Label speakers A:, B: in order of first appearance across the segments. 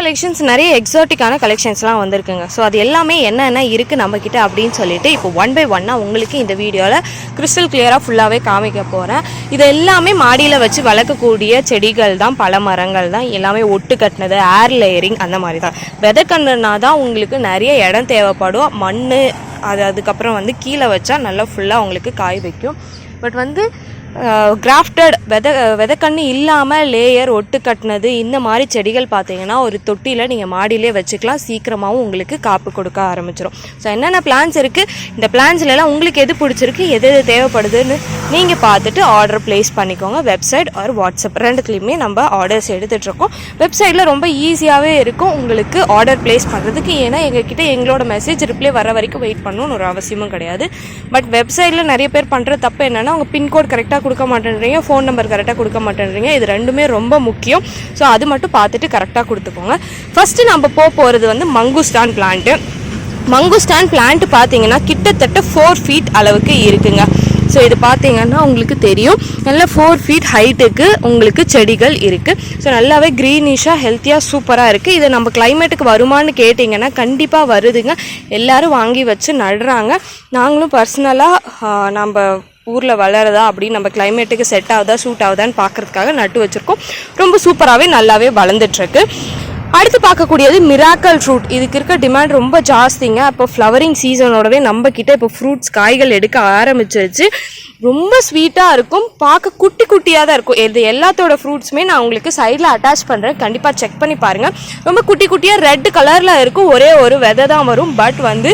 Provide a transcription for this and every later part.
A: Collections நிறைய எக்ஸாட்டிக்கான கலெக்ஷன்ஸ்லாம் வந்திருக்குங்க. ஸோ அது எல்லாமே என்னென்ன இருக்குது நம்மக்கிட்ட அப்படின்னு சொல்லிட்டு இப்போ ஒன் பை ஒன்னாக உங்களுக்கு இந்த வீடியோவில் கிறிஸ்டல் கிளியராக ஃபுல்லாகவே காமிக்க போகிறேன் இது எல்லாமே மாடியில் வச்சு வளர்க்கக்கூடிய செடிகள் தான் பல மரங்கள் தான். எல்லாமே ஒட்டு கட்டினது ஏர் லேயரிங் அந்த மாதிரி தான். விதைக்கண்ணுனா தான் உங்களுக்கு நிறைய இடம் தேவைப்படும். மண் அது அதுக்கப்புறம் வந்து கீழே வச்சா நல்லா ஃபுல்லாக உங்களுக்கு காய் வைக்கும். பட் வந்து கிராஃப்டட் வெத விதக்கண்ணு இல்லாமல் லேயர் ஒட்டு கட்டினது இந்த மாதிரி செடிகள் பார்த்தீங்கன்னா ஒரு தொட்டியில் நீங்கள் மாடியிலே வச்சுக்கலாம். சீக்கிரமாகவும் உங்களுக்கு காப்பு கொடுக்க ஆரம்பிச்சிடும் ஸோ என்னென்ன பிளான்ஸ் இருக்குது இந்த பிளான்ஸ்லாம் உங்களுக்கு எது பிடிச்சிருக்கு? எது எது தேவைப்படுதுன்னு நீங்கள் பார்த்துட்டு ஆர்டர் ப்ளேஸ் பண்ணிக்கோங்க. வெப்சைட் ஆர் வாட்ஸ்அப் ரெண்டுத்துலேயுமே நம்ம ஆர்டர்ஸ் எடுத்துகிட்ருக்கோம் வெப்சைட்டில் ரொம்ப ஈஸியாகவே இருக்கும். உங்களுக்கு ஆர்டர் ப்ளேஸ் பண்ணுறதுக்கு ஏன்னா எங்ககிட்ட எங்களோட மெசேஜ் ரிப்ளை வர வரைக்கும் வெயிட் பண்ணணும்னு ஒரு அவசியமும் கிடையாது. பட் வெப்சைட்டில் நிறைய பேர் பண்ணுற தப்பு என்னென்னா அவங்க பின்கோட் கரெக்டாக கொடுக்க மாட்டேன்றீங்க ஃபோன் நம்பர் கரெக்டாக கொடுக்க மாட்டேன்றீங்க இது ரெண்டுமே ரொம்ப முக்கியம். ஸோ அது மட்டும் பார்த்துட்டு கரெக்டாக கொடுத்துக்கோங்க. ஃபஸ்ட்டு நம்ம போக போகிறது வந்து மங்குஸ்டான் பிளான்ட்டு மங்குஸ்டான் பிளான்ட் பார்த்தீங்கன்னா கிட்டத்தட்ட ஃபோர் ஃபீட் அளவுக்கு இருக்குங்க. ஸோ இது பார்த்தீங்கன்னா உங்களுக்கு தெரியும். நல்ல ஃபோர் ஃபீட் ஹைட்டுக்கு உங்களுக்கு செடிகள் இருக்குது ஸோ நல்லாவே க்ரீனிஷாக ஹெல்த்தியாக சூப்பராக இருக்குது இதை நம்ம கிளைமேட்டுக்கு வருமானு கேட்டிங்கன்னா கண்டிப்பாக வருதுங்க. எல்லோரும் வாங்கி வச்சு நடுறாங்க. நாங்களும் பர்சனலாக நம்ம ஊரில் வளருதா அப்படின்னு நம்ம கிளைமேட்டுக்கு செட் ஆகுதா சூட் ஆகுதான்னு பார்க்கறதுக்காக நட்டு வச்சுருக்கோம். ரொம்ப சூப்பராகவே நல்லாவே வளர்ந்துட்டுருக்கு. அடுத்து பார்க்கக்கூடியது மிராக்கல் ஃப்ரூட் இதுக்கு இருக்க டிமாண்ட் ரொம்ப ஜாஸ்திங்க. அப்போ ஃப்ளவரிங் சீசனோடவே நம்ம கிட்ட இப்போ ஃப்ரூட்ஸ் காய்கள் எடுக்க ஆரம்பிச்சிருச்சு. ரொம்ப ஸ்வீட்டாக இருக்கும். பார்க்க குட்டி குட்டியாக தான் இருக்கும். இது எல்லாத்தோட ஃப்ரூட்ஸுமே நான் உங்களுக்கு சைடில் அட்டாச் பண்ணுறேன் கண்டிப்பாக செக் பண்ணி பாருங்கள் ரொம்ப குட்டி குட்டியாக ரெட் கலரில் இருக்கும். ஒரே ஒரு விதை தான் வரும். பட் வந்து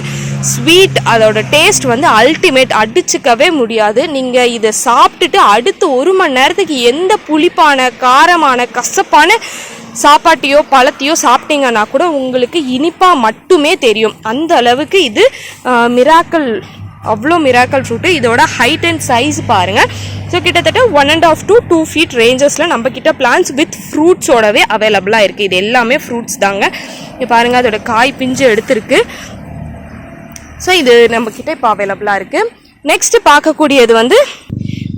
A: ஸ்வீட் அதோட டேஸ்ட் வந்து அல்டிமேட் அடிச்சுக்கவே முடியாது. நீங்கள் இதை சாப்பிட்டுட்டு அடுத்து ஒரு மணி நேரத்துக்கு எந்த புளிப்பான காரமான கசப்பான சாப்பாட்டையோ பழத்தையோ சாப்பிட்டீங்கன்னா கூட உங்களுக்கு இனிப்பாக மட்டுமே தெரியும். அந்த அளவுக்கு இது மிராக்கல் அவ்வளோ மிராக்கல் ஃப்ரூட்டு இதோட ஹைட் அண்ட் சைஸ் பாருங்கள் ஸோ கிட்டத்தட்ட one and half to two feet ரேஞ்சஸில் நம்மக்கிட்ட பிளான்ஸ் வித் ஃப்ரூட்ஸோடவே அவைலபிளாக இருக்குது இது எல்லாமே ஃப்ரூட்ஸ் தாங்க. இப்போ பாருங்கள் அதோட காய் பிஞ்சு எடுத்திருக்கு. ஸோ இது நம்மக்கிட்ட இப்போ அவைலபிளாக இருக்குது நெக்ஸ்ட்டு பார்க்கக்கூடியது வந்து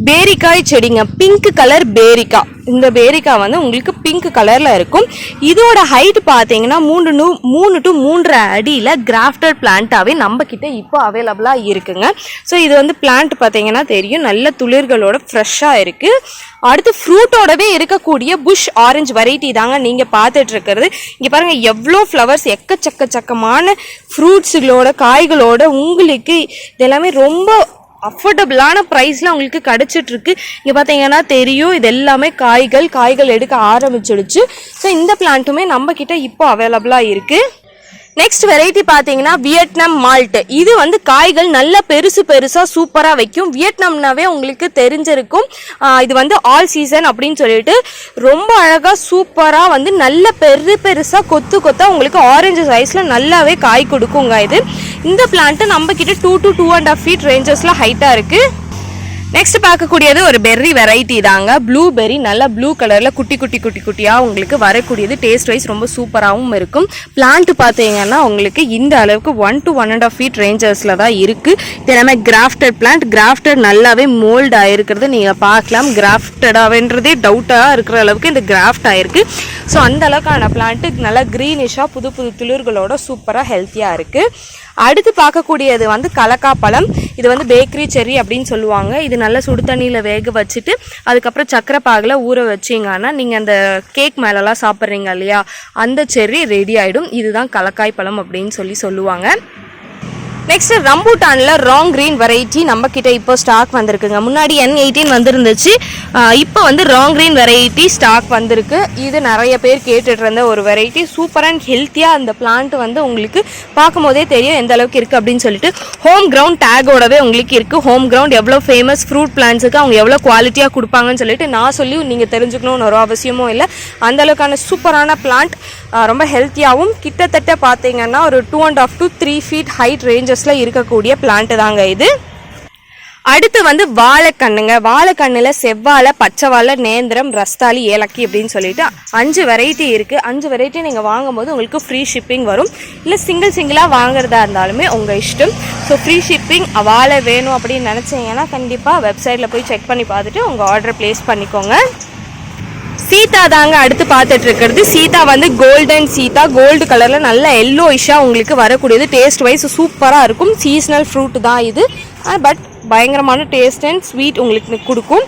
A: பேரிக்காய் செடிங்க. பிங்க் கலர் பேரிக்கா இந்த பேரிக்காய் வந்து உங்களுக்கு பிங்க் கலரில் இருக்கும். இதோட ஹைட் பார்த்தீங்கன்னா மூணு நூ மூணு டு மூன்றரை அடியில் கிராஃப்டட் பிளான்ட்டாகவே நம்மக்கிட்ட இப்போ அவைலபிளாக இருக்குங்க. ஸோ இது வந்து பிளான்ட் பார்த்தீங்கன்னா தெரியும். நல்ல துளிர்களோட ஃப்ரெஷ்ஷாக இருக்குது அடுத்து ஃப்ரூட்டோடவே இருக்கக்கூடிய புஷ் ஆரஞ்சு வெரைட்டி தாங்க நீங்கள் பார்த்துட்ருக்கிறது இங்கே பாருங்கள் எவ்வளோ ஃப்ளவர்ஸ் எக்கச்சக்க சக்கமான ஃப்ரூட்ஸுகளோட காய்களோட உங்களுக்கு இதெல்லாமே ரொம்ப அஃபோர்டபுளான ப்ரைஸில் உங்களுக்கு கிடச்சிட்ருக்கு இங்கே பார்த்தீங்கன்னா தெரியும் இது எல்லாமே காய்கள் காய்கள் எடுக்க ஆரம்பிச்சிடுச்சு. ஸோ இந்த பிளான்ட்டுமே நம்ம இப்போ அவைலபிளாக இருக்குது நெக்ஸ்ட் வெரைட்டி பார்த்தீங்கன்னா வியட்நாம் மால்ட் இது வந்து காய்கள் நல்ல பெருசு பெருசாக சூப்பராக வைக்கும். வியட்நாம்னாவே உங்களுக்கு தெரிஞ்சிருக்கும். இது வந்து ஆல் சீசன் அப்படின்னு சொல்லிட்டு ரொம்ப அழகாக சூப்பராக வந்து நல்ல பெரு பெருசாக கொத்து கொத்தாக உங்களுக்கு ஆரஞ்சு சைஸில் நல்லாவே காய் கொடுக்குங்க இது. இந்த பிளான்ட்டு நம்ம கிட்ட two to two and half feet ரேஞ்சஸில் ஹைட்டாக இருக்குது நெக்ஸ்ட் பார்க்கக்கூடியது ஒரு பெர்ரி வெரைட்டி தாங்க. ப்ளூபெர்ரி நல்லா ப்ளூ கலரில் குட்டி குட்டி குட்டி குட்டியாக உங்களுக்கு வரக்கூடியது. டேஸ்ட் வைஸ் ரொம்ப சூப்பராகவும் இருக்கும். பிளான்ட் பார்த்தீங்கன்னா உங்களுக்கு இந்த அளவுக்கு one to one and half feet ரேஞ்சஸில் தான் இருக்குது இது எல்லாமே கிராஃப்டட் பிளான்ட் கிராஃப்டட் நல்லாவே மோல்ட் ஆகிருக்கிறது நீங்கள் பார்க்கலாம். கிராஃப்டடாகன்றதே டவுட்டாக இருக்கிற அளவுக்கு இந்த கிராஃப்ட் ஆகிருக்கு ஸோ அந்த அளவுக்கான பிளான்ட்டு நல்லா க்ரீனிஷாக புது புது துளிர்களோட சூப்பராக ஹெல்த்தியாக இருக்குது அடுத்து பார்க்கக்கூடியது வந்து கலக்கா பழம் இது வந்து பேக்கரி செரி அப்படின்னு சொல்லுவாங்க. இது நல்லா சுடு தண்ணியில் வேக வச்சுட்டு அதுக்கப்புறம் சக்கரை பாகில் ஊற வச்சிங்கன்னா நீங்கள் அந்த கேக் மேலெல்லாம் சாப்பிட்றீங்க இல்லையா? அந்த செரி ரெடி ஆகிடும் இதுதான் கலக்காய் பழம் அப்படின்னு சொல்லி சொல்லுவாங்க. நெக்ஸ்ட் ரம்பூட்டானில் ராங் கிரீன் வெரைட்டி நம்ம கிட்ட இப்போ ஸ்டாக் வந்திருக்குங்க. முன்னாடி என் எயிட்டீன் வந்திருந்துச்சு. இப்போ வந்து ராங் கிரீன் வெரைட்டி ஸ்டாக் வந்திருக்கு. இது நிறைய பேர் கேட்டுட்டு இருந்த ஒரு வெரைட்டி சூப்பர் அண்ட் ஹெல்த்தியாக அந்த பிளான்ட் வந்து உங்களுக்கு பார்க்கும் போதே தெரியும் எந்த அளவுக்கு இருக்குது அப்படின்னு சொல்லிட்டு. ஹோம் கிரவுண்ட் டேகோடவே உங்களுக்கு இருக்குது ஹோம் கிரவுண்ட் எவ்வளோ ஃபேமஸ் ஃப்ரூட் பிளான்ஸுக்கு அவங்க எவ்வளோ குவாலிட்டியாக கொடுப்பாங்கன்னு சொல்லிட்டு நான் சொல்லி நீங்கள் தெரிஞ்சுக்கணும்னு ஒரு அவசியமும் இல்லை. அந்த அளவுக்கான சூப்பரான பிளான்ட் ரொம்ப ஹெல்த்தியாகவும் கிட்டத்தட்ட பார்த்தீங்கன்னா ஒரு two and half to three feet height ரேஞ்சஸில் இருக்கக்கூடிய பிளான்ட்டு தாங்க இது. அடுத்து வந்து வாழைக்கண்ணுங்க. வாழைக்கண்ணில் செவ்வாழை பச்சை வாழை நேந்திரம் ரஸ்தாளி ஏலக்கி அப்படின்னு சொல்லிட்டு அஞ்சு வெரைட்டி இருக்குது அஞ்சு வெரைட்டி நீங்கள் வாங்கும்போது உங்களுக்கு ஃப்ரீ ஷிப்பிங் வரும். இல்லை சிங்கிள் சிங்கிளாக வாங்குறதா இருந்தாலுமே உங்கள் இஷ்டம். ஸோ ஃப்ரீ ஷிப்பிங் வாழை வேணும் அப்படின்னு நினச்சிங்கன்னா கண்டிப்பாக வெப்சைட்டில் போய் செக் பண்ணி பார்த்துட்டு உங்கள் ஆர்டர் ப்ளேஸ் பண்ணிக்கோங்க. சீதா தாங்க அடுத்து பார்த்துட்டு இருக்கிறது சீதா வந்து கோல்டன் சீதா. கோல்டு கலரில் நல்ல எல்லோயிஷாக உங்களுக்கு வரக்கூடியது. டேஸ்ட் வைஸ் சூப்பராக இருக்கும். சீசனல் ஃப்ரூட் தான் இது. பட் பயங்கரமான டேஸ்ட் அண்ட் ஸ்வீட் உங்களுக்கு கொடுக்கும்.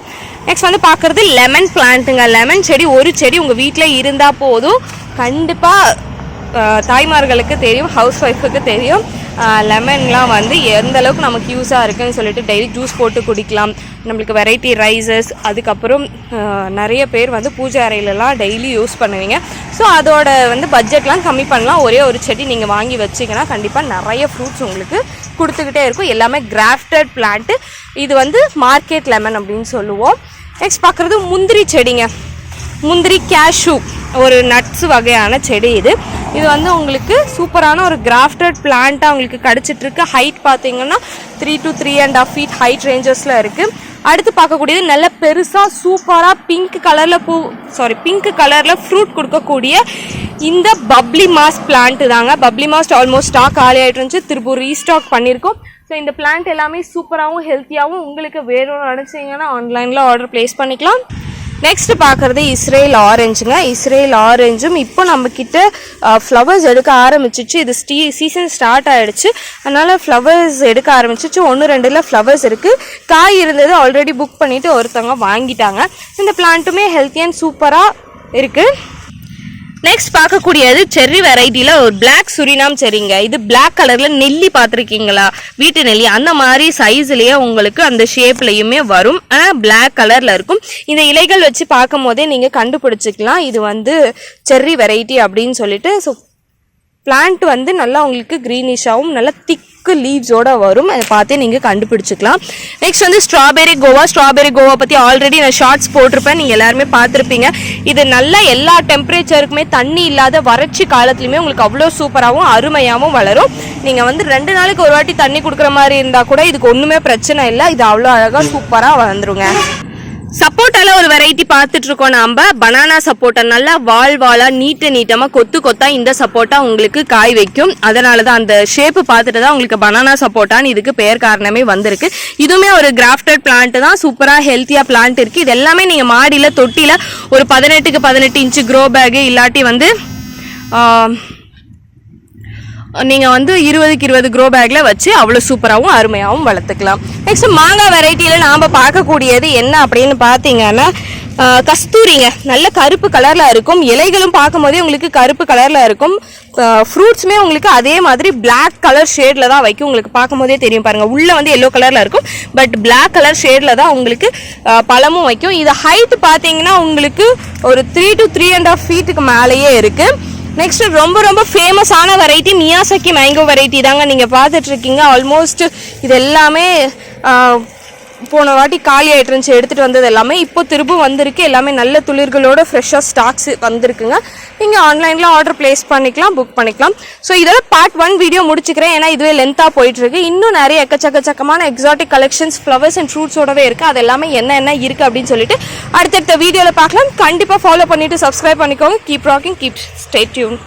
A: நெக்ஸ்ட் வந்து பார்க்குறது லெமன் பிளான்ட்டுங்க லெமன் செடி ஒரு செடி உங்கள் வீட்டில் இருந்தால் போதும். கண்டிப்பாக தாய்மார்களுக்கு தெரியும் ஹவுஸ் ஒய்ஃபுக்கு தெரியும் லெமன்லாம் வந்து எந்த அளவுக்கு நமக்கு யூஸாக இருக்குன்னு சொல்லிட்டு டெய்லி ஜூஸ் போட்டு குடிக்கலாம். நம்மளுக்கு வெரைட்டி ரைஸஸ் அதுக்கப்புறம் நிறைய பேர் வந்து பூஜை அறையிலலாம் டெய்லி யூஸ் பண்ணுவீங்க. ஸோ அதோட வந்து பட்ஜெட்லாம் கம்மி பண்ணலாம். ஒரே ஒரு செடி நீங்கள் வாங்கி வச்சிங்கன்னா கண்டிப்பாக நிறைய ஃப்ரூட்ஸ் உங்களுக்கு கொடுத்துக்கிட்டே இருக்கும். எல்லாமே கிராஃப்டட் பிளான்ட்டு இது வந்து மார்க்கெட் லெமன் அப்படின்னு சொல்லுவோம். நெக்ஸ்ட் பார்க்குறது முந்திரி செடிங்க. முந்திரி கேஷு ஒரு நட்ஸ் வகையான செடி இது. இது வந்து உங்களுக்கு சூப்பரான ஒரு கிராஃப்டட் பிளான்ட்டாக உங்களுக்கு கிடச்சிட்ருக்கு. ஹைட் பார்த்தீங்கன்னா three to three and half feet height ரேஞ்சஸில் இருக்குது அடுத்து பார்க்கக்கூடியது நல்ல பெருசாக சூப்பராக பிங்க் கலரில் பூ சாரி பிங்க் கலரில் ஃப்ரூட் கொடுக்கக்கூடிய இந்த பப்ளி மாஸ் பிளான்ட் தாங்க. பப்ளி மாஸ் ஆல்மோஸ்ட் ஸ்டாக் காலி ஆகிட்டு இருந்துச்சு. திரும்ப ரீஸ்டாக் பண்ணியிருக்கோம். ஸோ இந்த பிளான்ட் எல்லாமே சூப்பராகவும் ஹெல்த்தியாகவும் உங்களுக்கு வேணும்னு நினச்சிங்கன்னா ஆன்லைனில் ஆர்டர் ப்ளேஸ் பண்ணிக்கலாம். நெக்ஸ்ட் பார்க்குறது இஸ்ரேல் ஆரஞ்சுங்க இஸ்ரேல் ஆரஞ்சும் இப்போ நம்மக்கிட்ட ஃப்ளவர்ஸ் எடுக்க ஆரம்பிச்சிச்சு. இது ஸ்டீ சீசன் ஸ்டார்ட் ஆகிடுச்சு அதனால் ஃப்ளவர்ஸ் எடுக்க ஆரம்பிச்சிச்சு. ஒன்று ரெண்டில் ஃப்ளவர்ஸ் இருக்குது காய் இருந்தது ஆல்ரெடி புக் பண்ணிவிட்டு ஒருத்தவங்க வாங்கிட்டாங்க. இந்த பிளான்ட்டுமே ஹெல்த்தி அண்ட் சூப்பராக இருக்குது நெக்ஸ்ட் பார்க்கக்கூடியது செர்ரி வெரைட்டியில் ஒரு பிளாக் சுரினாம் செரிங்க இது பிளாக் கலரில் நெல்லி பார்த்துருக்கீங்களா? வீட்டு நெல்லி. அந்த மாதிரி சைஸ்லேயே உங்களுக்கு அந்த ஷேப்லேயுமே வரும். ஆனால் பிளாக் கலரில் இருக்கும். இந்த இலைகள் வச்சு பார்க்கும் போதே நீங்கள் கண்டுபிடிச்சிக்கலாம். இது வந்து செர்ரி வெரைட்டி அப்படின்னு சொல்லிட்டு. ஸோ பிளான்ட் வந்து நல்லா உங்களுக்கு க்ரீனிஷாகவும் நல்லா திக் திக்கு லீவ்ஸோட வரும். அதை பார்த்தே நீங்கள் கண்டுபிடிச்சிக்கலாம். நெக்ஸ்ட் வந்து ஸ்ட்ராபெரி கோவா ஸ்ட்ராபெரி கோவா பற்றி ஆல்ரெடி நான் ஷார்ட்ஸ் போட்டிருப்பேன். நீங்கள் எல்லாருமே பார்த்துருப்பீங்க. இது நல்லா எல்லா டெம்பரேச்சருக்குமே தண்ணி இல்லாத வறட்சி காலத்துலையுமே உங்களுக்கு அவ்வளோ சூப்பராகவும் அருமையாகவும் வளரும். நீங்கள் வந்து ரெண்டு நாளைக்கு ஒரு வாட்டி தண்ணி கொடுக்குற மாதிரி இருந்தால் கூட இதுக்கு ஒன்றுமே பிரச்சனை இல்லை. இது அவ்வளோ அழகாக சூப்பராக வளர்ந்துருங்க. சப்போட்டால ஒரு வெரைட்டி பார்த்துட்டு இருக்கோம் நம்ம பனானா சப்போட்டா நல்லா வால் வாலா நீட்ட நீட்டமா கொத்து கொத்தா இந்த சப்போட்டா உங்களுக்கு காய் வைக்கும். அதனால தான் அந்த ஷேப் பார்த்துட்டு தான் உங்களுக்கு பனானா சப்போட்டான்னு இதுக்கு பெயர் காரணமே வந்திருக்கு. இதுவுமே ஒரு கிராஃப்டட் பிளான்ட் தான். சூப்பரா ஹெல்த்தியா பிளான்ட் இருக்கு. இது எல்லாமே நீங்க மாடியில தொட்டியில் ஒரு பதினெட்டுக்கு பதினெட்டு இன்ச்சு க்ரோ பேக் இல்லாட்டி வந்து நீங்கள் வந்து இருபதுக்கு இருபது க்ரோ பேக்கில் வச்சு அவ்வளோ சூப்பராகவும் அருமையாகவும் வளர்த்துக்கலாம். நெக்ஸ்ட் மாங்காய் வெரைட்டியில் நாம் பார்க்கக்கூடியது என்ன அப்படின்னு பார்த்தீங்கன்னா கஸ்தூரிங்க. நல்ல கருப்பு கலரில் இருக்கும். இலைகளும் பார்க்கும்போதே உங்களுக்கு கருப்பு கலரில் இருக்கும். ஃப்ரூட்ஸுமே உங்களுக்கு அதே மாதிரி பிளாக் கலர் ஷேடில் தான் வைக்கும். உங்களுக்கு பார்க்கும்போதே தெரியும் பாருங்கள் உள்ளே வந்து எல்லோ கலரில் இருக்கும். பட் பிளாக் கலர் ஷேடில் தான் உங்களுக்கு பழமும் வைக்கும். இது ஹைட் பார்த்தீங்கன்னா உங்களுக்கு ஒரு three to three and half ஃபீட்டுக்கு மேலேயே இருக்குது நெக்ஸ்ட் ரொம்ப ரொம்ப ஃபேமஸான வெரைட்டி மியாசக்கி மேங்கோ வெரைட்டி தாங்க நீங்கள் பார்த்துட்ருக்கீங்க. ஆல்மோஸ்ட் இது எல்லாமே போன வாட்டி காலி ஆகிட்டு இருந்துச்சு எடுத்துகிட்டு வந்தது எல்லாமே. இப்போ திரும்ப வந்திருக்கு. எல்லாமே நல்ல துளிர்களோட ஃப்ரெஷ்ஷாக ஸ்டாக்ஸ் வந்திருக்குங்க. நீங்கள் ஆன்லைனில் ஆர்டர் ப்ளேஸ் பண்ணிக்கலாம் புக் பண்ணிக்கலாம். ஸோ இதோட பார்ட் ஒன் வீடியோ முடிச்சுக்கிறேன். ஏன்னா இதுவே லென்த்தாக போயிட்டு இருக்கு இன்னும் நிறைய எக்கச்சக்கச்சக்கமான எக்ஸாட்டிக் கலெக்ஷன்ஸ் ஃப்ளவர்ஸ் அண்ட் ஃப்ரூட்ஸோடவே இருக்குது அது எல்லாமே என்ன என்ன இருக்குது அப்படின்னு சொல்லிட்டு அடுத்தடுத்த வீடியோவில் பார்க்கலாம். கண்டிப்பாக ஃபாலோ பண்ணிவிட்டு சப்ஸ்கிரைப் பண்ணிக்கோங்க. Keep rocking keep stay tune